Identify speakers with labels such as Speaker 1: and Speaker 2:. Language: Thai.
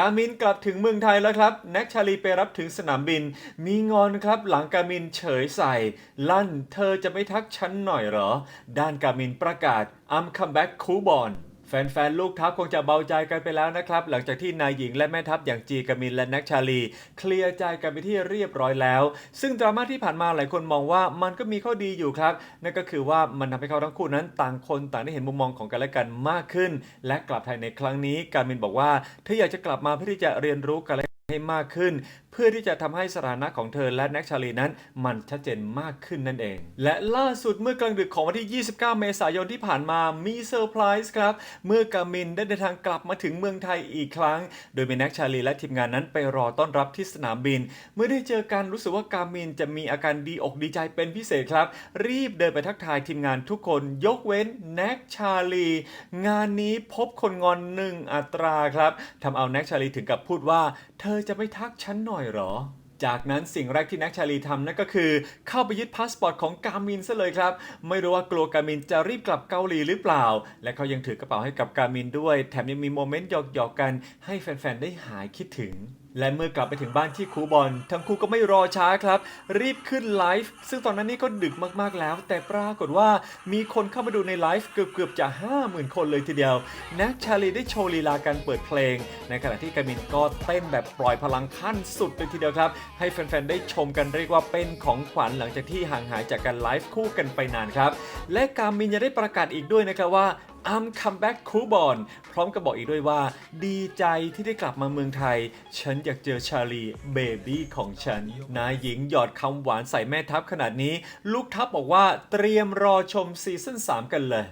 Speaker 1: กามินกลับถึงเมืองไทยแล้วครับ แน็กชาลีไปรับถึงสนามบิน มีงอนครับหลังกามินเฉยใส่ ลั่นเธอจะไม่ทักฉันหน่อยเหรอ ด้านกามินประกาศ I'm come back cool born แฟนๆ ลูกทัพคงจะเบาใจกันไปแล้วนะครับ หลังจากที่นายหญิงและแม่ทัพอย่างจีกามินและแน็กชาลี เคลียร์ใจกันไปที่เรียบร้อยแล้ว ซึ่งดราม่าที่ผ่านมาหลายคนมองว่ามันก็มีข้อดีอยู่ครับ นั่นก็คือว่ามันทำให้เขาทั้งคู่นั้นต่างคนต่างได้เห็นมุมมองของกันและกันมากขึ้น และกลับไทยในครั้งนี้กามินบอกว่าเธออยากจะกลับมาเพื่อที่จะเรียนรู้กันและให้มากขึ้น พื่อที่จะทำให้สถานะของเธอและแน็กชาลีนั้น มันชัดเจนมากขึ้นนั่นเอง และล่าสุดเมื่อกลางดึกของวันที่ 29 เมษายนที่ผ่านมามีเซอร์ไพรส์ครับ เมื่อกามินได้เดินทางกลับมาถึงเมืองไทยอีกครั้ง โดยมีแน็กชาลีและทีมงานนั้นไปรอต้อนรับที่สนามบิน เมื่อได้เจอกันรู้สึกว่ากามินจะมีอาการดีอกดีใจเป็นพิเศษครับ รีบเดินไปทักทายทีมงานทุกคนยกเว้นแน็กชาลี งานนี้พบคนงอนหนึ่งอัตราครับทำเอาแน็กชาลีถึงกับพูดว่า เธอจะไม่ทักฉันหน่อยหรอ จากนั้นสิ่งแรกที่นักชาลีทำนั่นก็คือ เข้าไปยึดพาสปอร์ตของกามินซะเลยครับ ไม่รู้ว่ากลัวกามินจะรีบกลับเกาหลีหรือเปล่า และเขายังถือกระเป๋าให้กับกามินด้วย แถมยังมีโมเมนต์หยอกๆกัน ให้แฟนๆได้หายคิดถึง และเมื่อกลับไปถึงบ้านที่คูบอลทั้งคู่ก็ไม่รอช้าครับ รีบขึ้นไลฟ์ซึ่งตอนนั้นนี่ก็ดึกมากๆแล้ว แต่ปรากฏว่ามีคนเข้ามาดูในไลฟ์เกือบๆจะ 50,000 คนเลยทีเดียวแน็กชาลีได้โชว์ลีลาการเปิดเพลง ในขณะที่กามินก็เต้นแบบปล่อยพลังขั้นสุดเลยทีเดียวครับ ให้แฟนๆได้ชมกันเรียกว่าเป็นของขวัญหลังจากที่ห่างหายจากการไลฟ์คู่กันไปนานครับและกามินยังได้ประกาศอีกด้วยนะครับว่า I'm come back คูบอนพร้อมกับบอกอีกด้วยว่า ดีใจที่ได้กลับมาเมืองไทย ฉันอยากเจอชาลีเบบี้ของฉัน นายหญิงหยอดคำหวานใส่แม่ทัพขนาดนี้ ลูกทัพบอกว่าเตรียมรอชมซีซั่น3 กันเลย